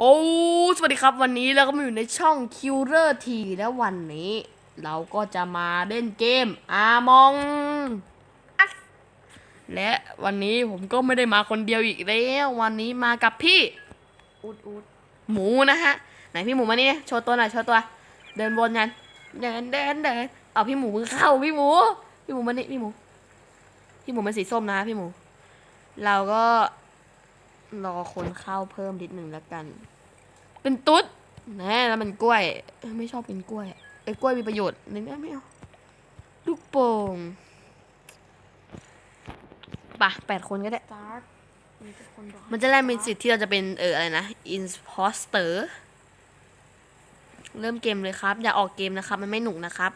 โอ้สวัสดีครับวันนี้เราก็มาอยู่ในช่อง Killer T และวันนี้ เราก็จะมาเล่นเกมอามองและวันนี้ผมก็ไม่ได้มาคนเดียวอีกแล้ววันนี้มากับพี่อุดอุดหมูนะฮะ ไหนพี่หมูมานี่โชว์ตัวหน่อยโชว์ตัว เดินวนกันเดินเดินเดินเอาพี่หมูมึงเข้าพี่หมู พี่หมูมานี่พี่หมู พี่หมูมันสีส้มนะพี่หมู เราก็ รอคนเข้าเพิ่มนิดหนึ่งแล้วกัน เป็นตุ๊ดแน่แล้วมันกล้วยเอ้ยไม่ชอบเป็นกล้วยไอ้ยกล้วยมีประโยชน์นี่นะไม่เอาลูกโป่งปะแปดคนก็ได้สตาร์ทมีทุกคนบอกให้มันจะได้มีสิทธิ์ที่เราจะเป็นเอออะไรนะ imposter เริ่มเกมเลยครับ อย่าออกเกมนะครับ มันไม่หนุกนะครับ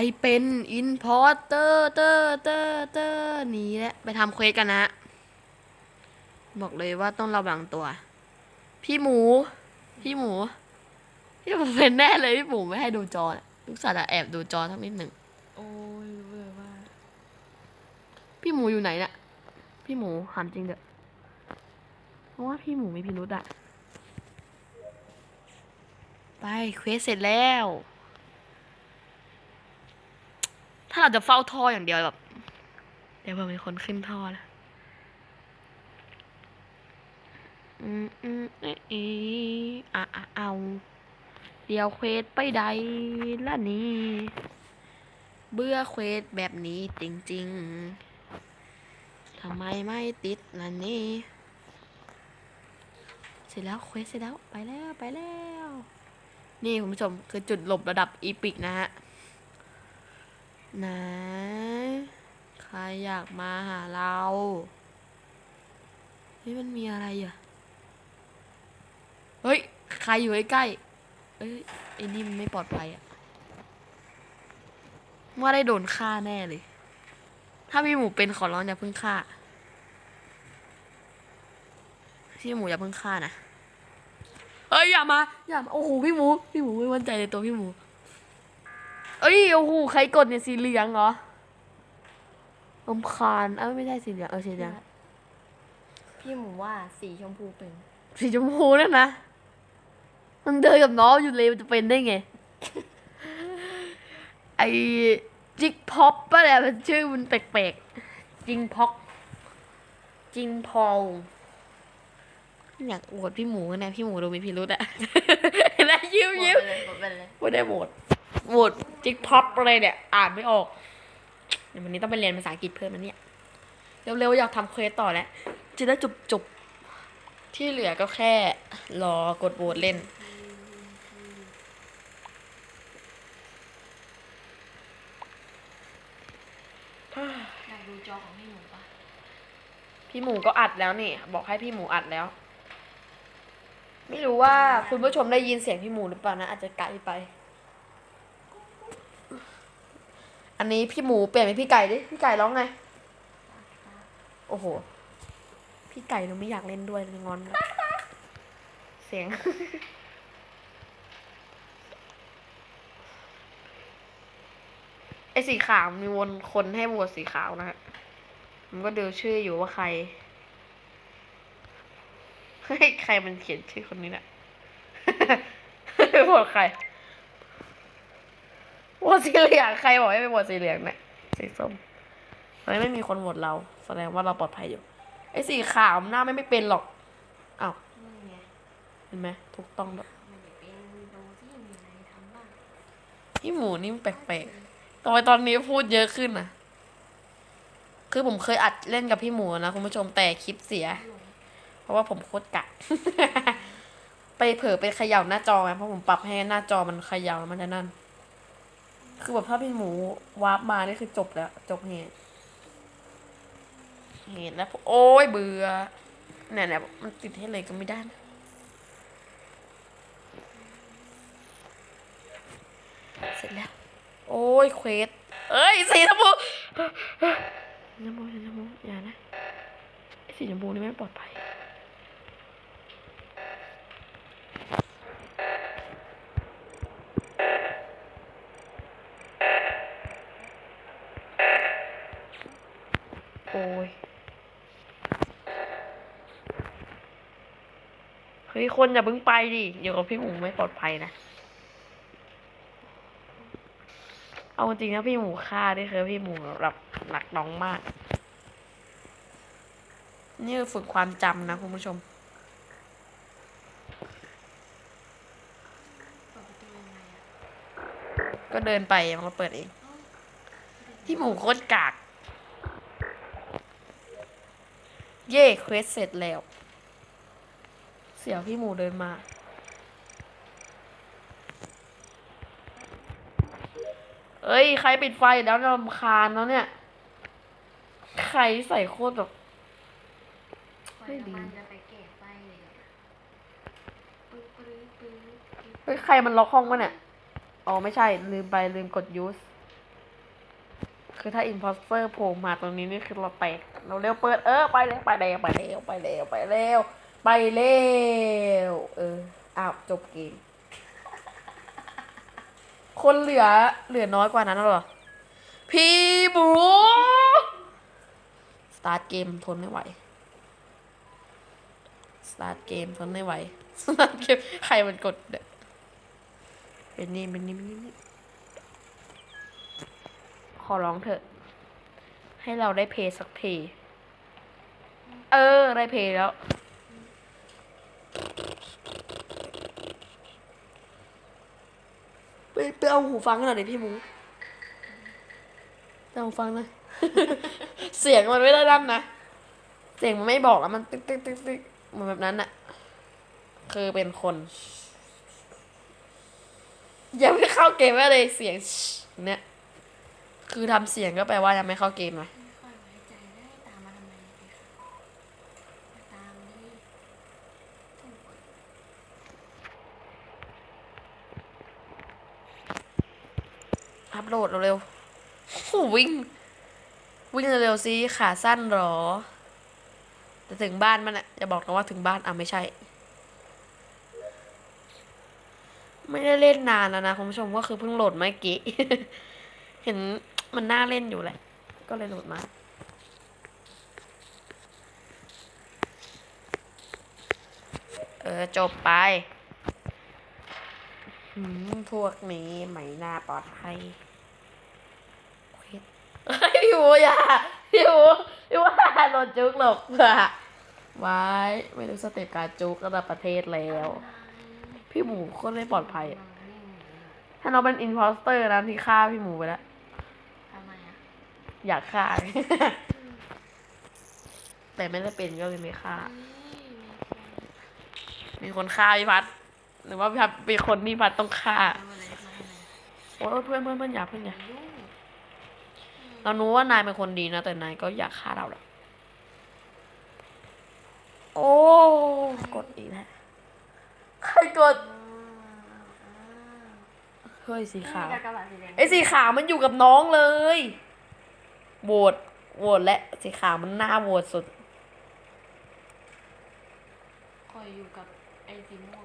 ใครเป็น imposter เตอร์เตอร์เตอร์หนีแหละไปทำเควสกันนะ บอกเลยว่าต้องระวังตัว พี่หมู พี่หมู พี่หมูเป็นแน่เลยพี่หมูไม่ให้ดูจอน่ะลูกสัตว์อะแอบดูจอทั้งนิดหนึ่งโอ้ยรู้เลยว่า พี่หมูอยู่ไหนน่ะ พี่หมูถามจริงเถอะเพราะว่าพี่หมูมีพิรุธอะไปเควสเสร็จแล้ว ถ้า เราจะเฝ้าท่ออย่างเดียวแบบเดี๋ยวเผื่อมีคนขึ้นท่อนะอืมอืมเอะเอะอะอะเอาเดี๋ยวเควสไปใดล่ะนี่ เบื่อเควสแบบนี้จริงๆทำไมไม่ติดล่ะนี่ เสร็จแล้วเควสเสร็จแล้วไปแล้วไปแล้ว นี่คุณผู้ชมคือจุดหลบระดับอีพิกนะฮะ นะใครอยากมาหาเรา เฮ้ย มันมีอะไรอะ เฮ้ย ใครอยู่ใกล้ๆเอ้ยไอ้นี่มันไม่ปลอดภัยอะว่าได้โดนฆ่าแน่เลย ถ้าพี่หมูเป็นขอร้องอย่าเพิ่งฆ่า พี่หมูอย่าเพิ่งฆ่านะเอ้ยอย่ามา อย่ามา โอ้โห พี่หมู พี่หมูไม่มั่นใจในตัวพี่หมู เอ้ยโอ้โหใครกดเนี่ยสีเหลืองเหรอลำคาญเอ้าไม่ใช่สีเหลืองเออสีเหลืองพี่หมูว่าสีชมพูเป็นสีชมพูนั่นนะมันเดินกับน้องอยู่เลยมันจะเป็นได้ไง ไอจิกพ็อปปะเนี่ยมันชื่อมันแปลกๆจิงพ็อกจิงพอลอยากอวดพี่หมูนะพี่หมูดูมีพิรุษอะแล้วยิ้มยิ้มหมดไปเลยหมดไปเลยไม่ได้โหวต โหวตจิกพ็อปอะไรเนี่ย อ่านไม่ออกเดี๋ยววันนี้ต้องไปเรียนภาษาอังกฤษเพิ่มนะเนี่ย เร็วๆ อยากทำเควสต่อแล้ว จะได้จบๆที่เหลือก็แค่รอกดโหวตเล่น อยากดูจอของพี่หมูปะพี่หมูก็อัดแล้วนี่ บอกให้พี่หมูอัดแล้ว ไม่รู้ว่าคุณผู้ชมได้ยินเสียงพี่หมูหรือเปล่านะ อาจจะไกลไป อันนี้พี่หมูเปลี่ยนเป็นพี่ไก่ดิ พี่ไก่ร้องไง โอ้โห พี่ไก่เราไม่อยากเล่นด้วยเลยงอน เสียง ไอสีขาวมีวนคนให้โหวตสีขาวนะฮะมันก็ดูชื่ออยู่ว่าใครเฮ้ใครมันเขียนชื่อคนนี้นะโหวตใคร โหวตสีเหลืองใครบอกให้ไปโหวตสีเหลืองเนี่ยสีส้มตอนนี้ไม่มีคนโหวตเรา แสดงว่าเราปลอดภัยอยู่ ไอ้สีขาวหน้าไม่ไม่เป็นหรอกอ้าวนี่ไงเห็นไหมถูกต้องด้วมันจะเป็นดูที่มีอะไรทำบ้างพี่หมูนี่มันแปลกๆทำไมตอนนี้พูดเยอะขึ้นน่ะ คือผมเคยอัดเล่นกับพี่หมูนะคุณผู้ชมแต่คลิปเสีย เพราะว่าผมโคตรกะ ไปเผลอไปเขย่าหน้าจอไงเพราะผมปรับให้หน้าจอมันเขย่าแล้วมันจะนั่น คือแบบถ้าพี่หมูวาร์ปมานี่คือจบแล้ว จบเหตุเหตุแล้วโอ้ยเบื่อเนี่ยเนี่ยมันติดให้เลยก็ไม่ได้นะเสร็จแล้ว โอ้ยเควสเอ้ยสีชมพูชมพูชมพูอย่านะสีชมพูนี่ไม่ปลอดภัย ฮ้ยคนอย่าเพิ่งไปดิอยู่กับพี่หมูไม่ปลอดภัยนะ เอาจริงนะพี่หมูฆ่าได้คือพี่หมูแบบหนักน้องมาก นี่ฝึกความจำนะคุณผู้ชมก็เดินไปมันก็เปิดเองพี่หมูโคตรกาก เย่เควสเสร็จแล้ว เสียวพี่หมูเดินมา เอ้ย ใครปิดไฟแล้วรำคาญแล้วเนี่ย ใครใส่โคตรแบบไม่ดีเก็บไฟเลยอะปึ๊บปึ๊บปึ๊บปึ๊บเฮ้ยใครมันล็อกห้องวะเนี่ย อ๋อไม่ใช่ ลืมไปลืมกด use คือถ้า imposter โผล่มาตรงนี้นี่คือเราแตกเราเร็วเปิดเออไปแล้วไปแล้วไปแล้วไปแล้วไปแล้ว ไปแล้วเอออ้าวจบเกม คนเหลือเหลือน้อยกว่านั้นแล้วหรอ พี่หมูสตาร์ทเกมทนไม่ไหว สตาร์ทเกมทนไม่ไหว สตาร์ทเกมใครมันกดเนี่ยเป็นนี่เป็นนี่เป็นนี่ขอร้องเถอะ ให้เราได้เพย์สักเพย์เออ ได้เพย์แล้ว ไปไปเอาหูฟังหน่อยดิพี่หมูไปเอาหูฟังหน่อยเสียงมันไม่ได้ดันนะ เสียงมันไม่บอกแล้วมันติ๊กติ๊กติ๊กติ๊กเหมือนแบบนั้นอะคือเป็นคน ยังไม่เข้าเกมอะไรเสียงเนี่ย คือทำเสียงก็แปลว่ายังไม่เข้าเกมนะ ไม่ค่อยไว้ใจได้ตามมาทำไมดีคะมาตามนี่โอ้ย อัพ โหลดเร็วๆโอ้โหวิ่ง วิ่งเร็วๆสิขาสั้นหรอ จะถึงบ้านมันอะจะบอกนะว่าถึงบ้านอะไม่ใช่ ไม่ได้เล่นนานแล้วนะคุณผู้ชมก็คือเพิ่งโหลดเมื่อกี้ เห็นมันน่าเล่นอยู่แหละ ก็เลยโหลดมาเออ จบไปหืมพวกนี้ไม่น่าปลอดภัย พี่หมูอย่าพี่หมูพี่ว่าโดนจุกหรอกอะไว้ไม่รู้สเต็ปการจุกระดับประเทศแล้ว พี่หมูก็ไม่ปลอดภัย ถ้าน้องเป็นอินพอสเตอร์นะที่ฆ่าพี่หมูไปแล้วทำไมอะอยากฆ่า แต่ไม่ได้เป็นก็เลยไม่ฆ่า มีคนฆ่าพี่พัดหรือว่าพี่พัดเป็นคนที่พัดต้องฆ่าโอ้ยเพื่อนเพื่อนเพื่อนอย่าเพื่อนอย่ายุ่ง เรารู้ว่านายเป็นคนดีนะ แต่นายก็อยากฆ่าเราแหละโอ้ กดอีกแล้วใครกด เฮ้ยสีขาวนี่กระบะสีแดงไอ้สีขาวมันอยู่กับน้องเลยโหวตโหวตและสีขาวมันน่าโหวตสุดคอยอยู่กับไอ้สีม่วง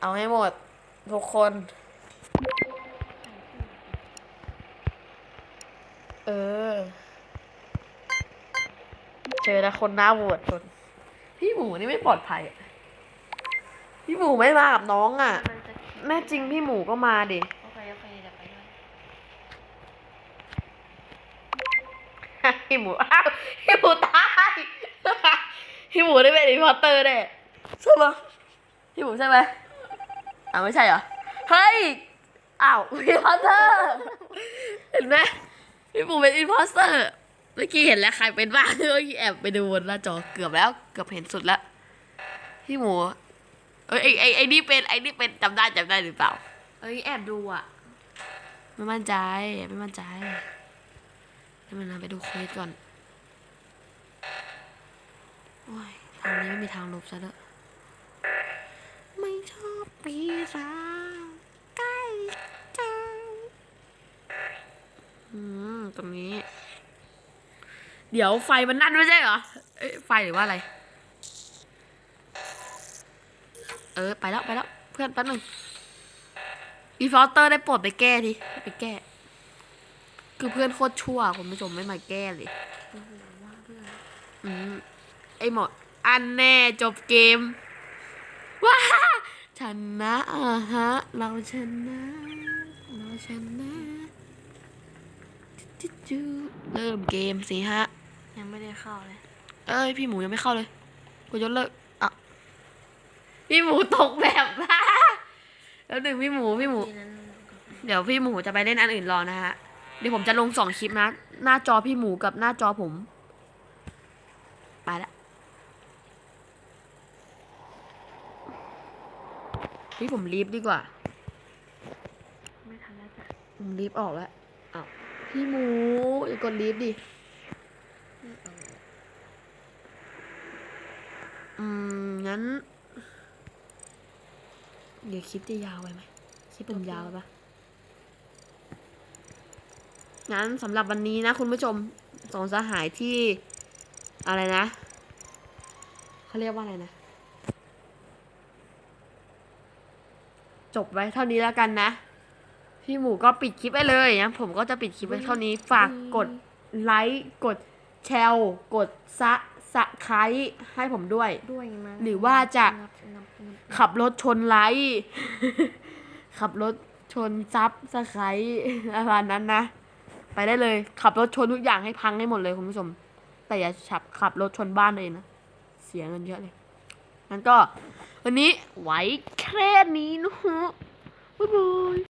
เอาให้หมด ทุกคน เออ เจอแล้วคนหน้าโหวตคน พี่หมูนี่ไม่ปลอดภัยอะพี่หมูไม่มากับน้องอะ มันจะแม่จริงพี่หมูก็มาดิ โอเคโอเคเดี๋ยวไปด้วยพี่หมูอ้าวพี่หมูตายพี่หมูได้เป็นรีพอร์เตอร์แน่ใช่ไหมพี่หมูใช่ไหม อ้าวไม่ใช่เหรอ เฮ้ย อ้าวรีพอร์เตอร์ เห็นไหมพี่หมูเป็นอินพอสเตอร์ เมื่อกี้เห็นแล้วใครเป็นบ้างเมื่อกี้แอบไปดูบนหน้าจอเกือบแล้ว เกือบเห็นสุดแล้วพี่หมู เอ้ยไอ้ไอ้ไอ้นี่เป็นไอ้นี่เป็นจำได้จำได้หรือเปล่า เอ้ยแอบดูอะ ไม่มั่นใจไม่มั่นใจให้มันนะไปดูเควสก่อน โอ้ยทางนี้ไม่มีทางลบซะแล้วย ปีศาจใกล้จังอืมตรงนี้ เดี๋ยวไฟมันนั่นไม่ใช่เหรอเอ้ยไฟหรือว่าอะไร เออ ไปแล้วไปแล้ว เพื่อนแป๊บนึงอีฟอสเตอร์ได้โปรดไปแก้ดิไปแก้ คือเพื่อนโคตรชั่วคุณผู้ชมไม่มาแก้เลยอืมไอหมดอันแน่จบเกมว้า ชนะอะฮะ เราชนะ เราชนะจุ๊จุ๊เริ่มเกมสิฮะ ยังไม่ได้เข้าเลย เอ้ย พี่หมูยังไม่เข้าเลย กูยกเลิกอะ พี่หมูตกแบบแล้วหนึ่งพี่หมูพี่หมูทีนั้นก็ไปเดี๋ยวพี่หมูจะไปเล่นอันอื่นรอนะฮะ เดี๋ยวผมจะลงสองคลิปนะ หน้าจอพี่หมูกับหน้าจอผม ไปละ พี่ผมรีบดีกว่า ไม่ทันแล้วจ้ะผมรีบออกแล้วอ้าวพี่หมูอย่ากดรีบดิไม่เอาอืม งั้น เดี๋ยวคลิปจะยาวไปไหมคลิปผมยาวไปปะงั้นสำหรับวันนี้นะคุณผู้ชมสองสหายที่ อะไรนะ เขาเรียกว่าอะไรนะ จบไว้เท่านี้แล้วกันนะ พี่หมูก็ปิดคลิปไปเลยนะผมก็จะปิดคลิปไว้เท่านี้ฝากกดไลค์กดแชร์กดซะสะไครให้ผมด้วย ด้วยมั้งหรือว่าจะงับงับงับขับรถชนไลค์ขับรถชนซับสไครประมาณนั้นนะ ไปได้เลย ขับรถชนทุกอย่างให้พังให้หมดเลยคุณผู้ชม แต่อย่าขับขับรถชนบ้านเลยนะ เสียเงินเยอะเลย งั้นก็วันนี้ไว้แค่นี้นะฮะบ๊ายบาย